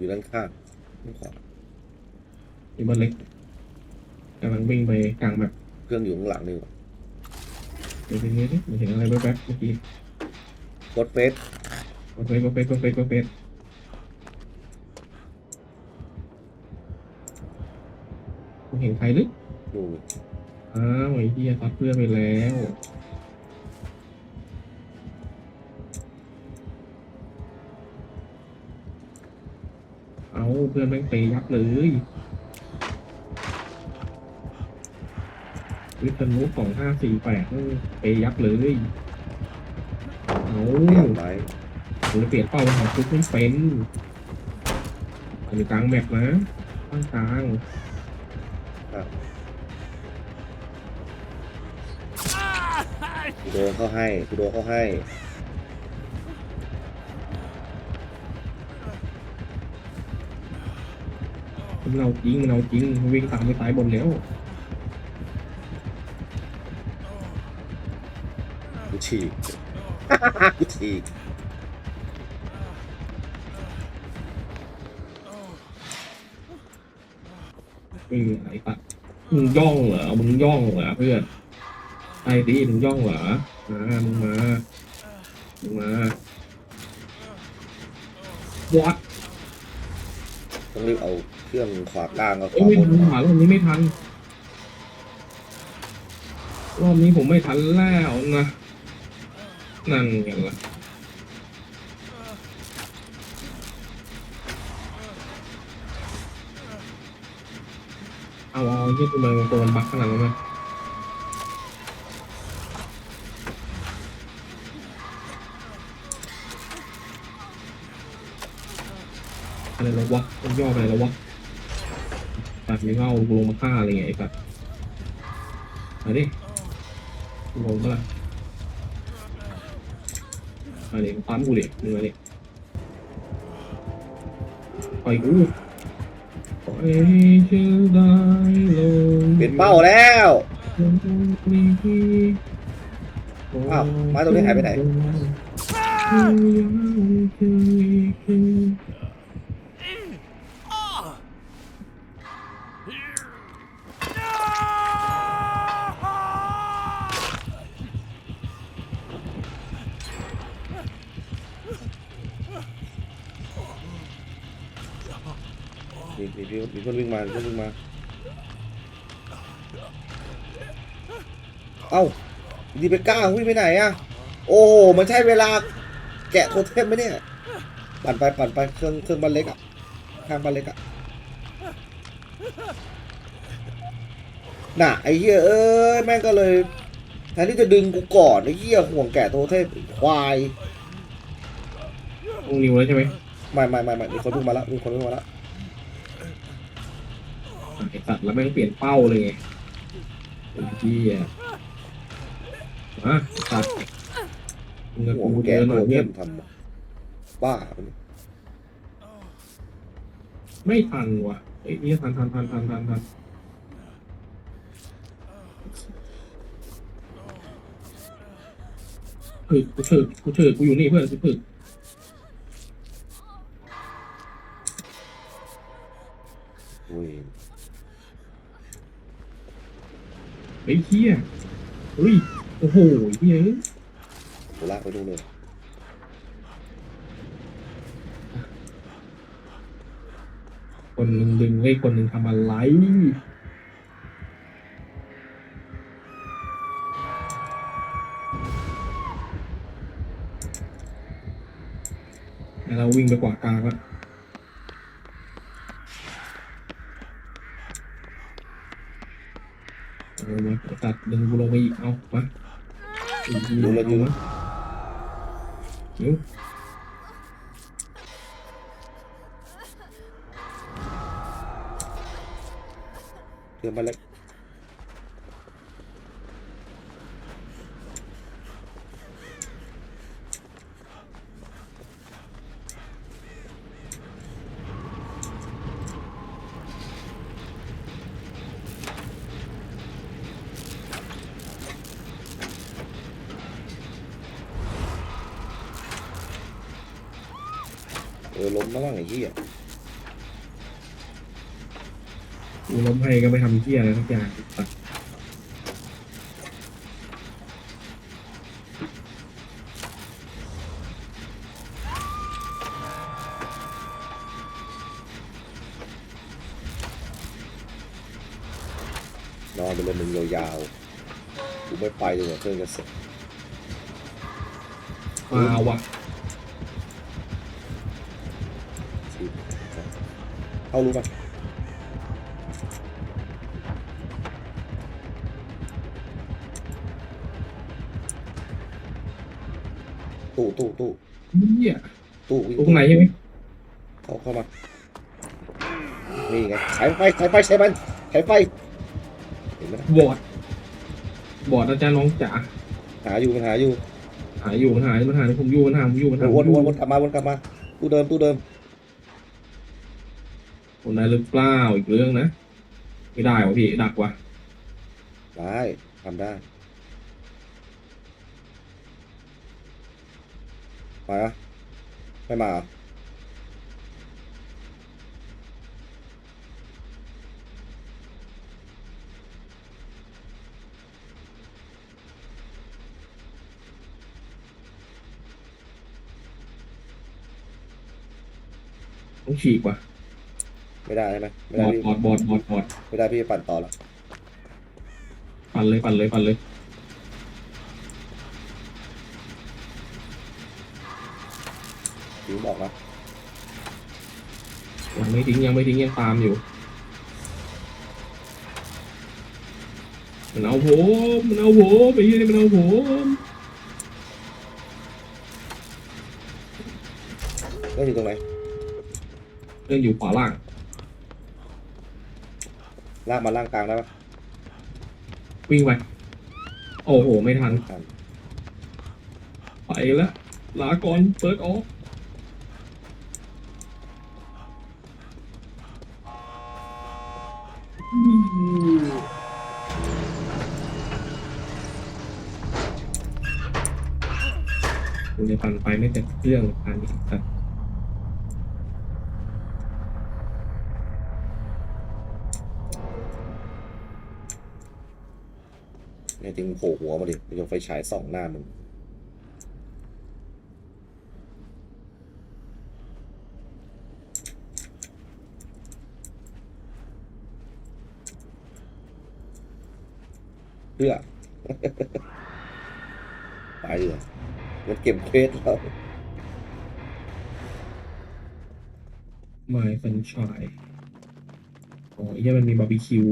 อยู่ด้านข้างด้านขวาอีบอลเล็กกำลังวิ่งไปกลางแบบเครื่องอยู่ข้างหลังนี่หว่าเดี๋ยวนี้ดิเห็นอะไรแวบๆเมื่อกี้กดเฟสกดเฟซกดเฟซกดเฟซกดเฟซกูเห็นใครหรือดูอ้าวไอ้เหี้ยตัดเพื่อนไปแล้ว เอาเพื่อนแม่งเปย์ยับเลยวิทนุสองห้าสี่แปดเปย์ยับเลยเอาเรียงไว้ผมจะเปลี่ยนเป้าเป็นของทุกไม่เป็นอยู่กลางแมปนะข้างกลางกูโดนเข้าให้กูโดนเข้าให้ มันเอาจริงมันเอาจริงมันวิ่งตามไปตายบนแล้วกูฉีก กูฉีกวิ่งไหนปะมึงย่องเหรอมึงย่องเหรอเพื่อนไอ้ดิมึงย่องเหรอมามึงมามึงมาวัดต้ ต้องรีบเอาเครื่องขวากลางกับขเอ้ยวาไม่บนทันหารอบนี้ไม่ทัน รอบนี้ผมไม่ทันแล้วนะนั่นไงล่ะเอาเอาที่ทำไมันตัวมันบักขนาดนั้นไห อะไรแล้ววะต้องย่อไปอะไรแล้ววะตัดไม่เข้ากูลงมาฆ่าอะไรไงไอ้สัตว์มาดิกูลงก็ละมาดิปั๊มกูดิมึงมาดิปล่อยกูปล่อยให้เธอได้ลงเปลี่ยนเป้าแล้วอ้าวไม้ตรงนี้หายไปไหน มีมีมีมีคนวิ่งมามีคนวิ่งมา เอ้าดีไปก้าวิ่งไปไหนอะโอ้โหมันใช่เวลา แกะโทเทมไหมเนี่ย ปั่นไปปั่นไปเครื่องเครื่องบ้านเล็กอะข้างบ้านเล็กอะน่ะไอ้เหี้ยเอ้ยแม่งก็เลยแทนที่จะดึงกูก่อนไอ้เหี้ยห่วงแกะโทเทมควายลงนิวแล้วใช่ไหมไม่ไม่ไม่ไม่มีคนวิ่งมาแล้วมีคนวิ่งมาแล้ว ไอ้สัตว์แล้วไม่งเปลี่ยนเป้าเลยไงไอ้เหี้ยมาไอ้สัตว์มึงกับห่วงกูแกะเดินหโทน่อยเทเพื่อนมทำบ้าปะเนี่ยไม่ทันว่ะไอ้นี่ทันทันทันทันทันทันเฮ้ยกูเชิดกูเชิดกูอยู่นี่เพื่อนกูเชิดโอ้ย ไอ้เหี้ยเฮ้ยโอ้โหเหี้ยกูลากไปดูเลยคนหนึ่งดึงไอ้คนหนึ่งทำอะไรแล้วเราวิ่งไปกว่ากลางละเอา มาตัดดึงกูลงไปอีกเอามาดูแล้วเอายืนมานิ้วเครื่องบ้าแล้ว เออล้มมาบ้างไอ้เหี้ยกูล้มให้ก็ไม่ทำเที่ยอะไรทุกอย่างนอนไปเลยมึงยาวๆกูไม่ไปเลยเพื่อนจะเสร็จ มาวะ เข้ารู้ป่ะตู้ตู้ตู้เหี้ยตู้วิ่งตรงไหนใช่ไหมเข้าเข้ามานี่ไงใช้ไฟใช้ไฟใช้มันใช้ไฟเห็นไหมนะบอดบอดอาจารย์น้องจ๋าหาอยู่มันหาอยู่หาอยู่มันหามันหาผมอยู่มันหาผมอยู่มันหาผมวนอยู่วนวนกลับมาวนกลับมาตู้เดิมตู้เดิม คนได้หรือเปล่าอีกเรื่องนะ ไม่ได้วะพี่ดักว่ะได้ทำได้มาอะไม่มาเหรอต้องฉีกว่ะ ไม่ได้ใช่ไหมไม่บได้อดพี่บอดบอดบอดบอดไม่ได้พี่ปั่นต่อแล้วปั่นเลยปั่นเลยปั่นเลยทิ้งบอกนะยังไม่ทิ้งยังไม่ทิ้งยังตามอยู่มันเอาผมมันเอาผมไอ้เหี้ยนี่มันเอาผมเรื่องอยู่ตรงไหนเรื่องอยู่ขวาล่าง ลากมาล่างกลางได้ปะวิ่งไป โอ้โห ไม่ทัน ทันไปแล้วลาก่อนเปิดออกคุณจะปั่นไปไม่แต่เครื่องพันอีกแต่ เนี่ยจริงโผล่หัวมาดิมันยกไฟฉายส่องหน้ามึงเพื่อไปเลยมันเก็บเพชรแล้วไม้ฟันชายอ๋อไอ้เหี้ยมันมีบาร์บีคิว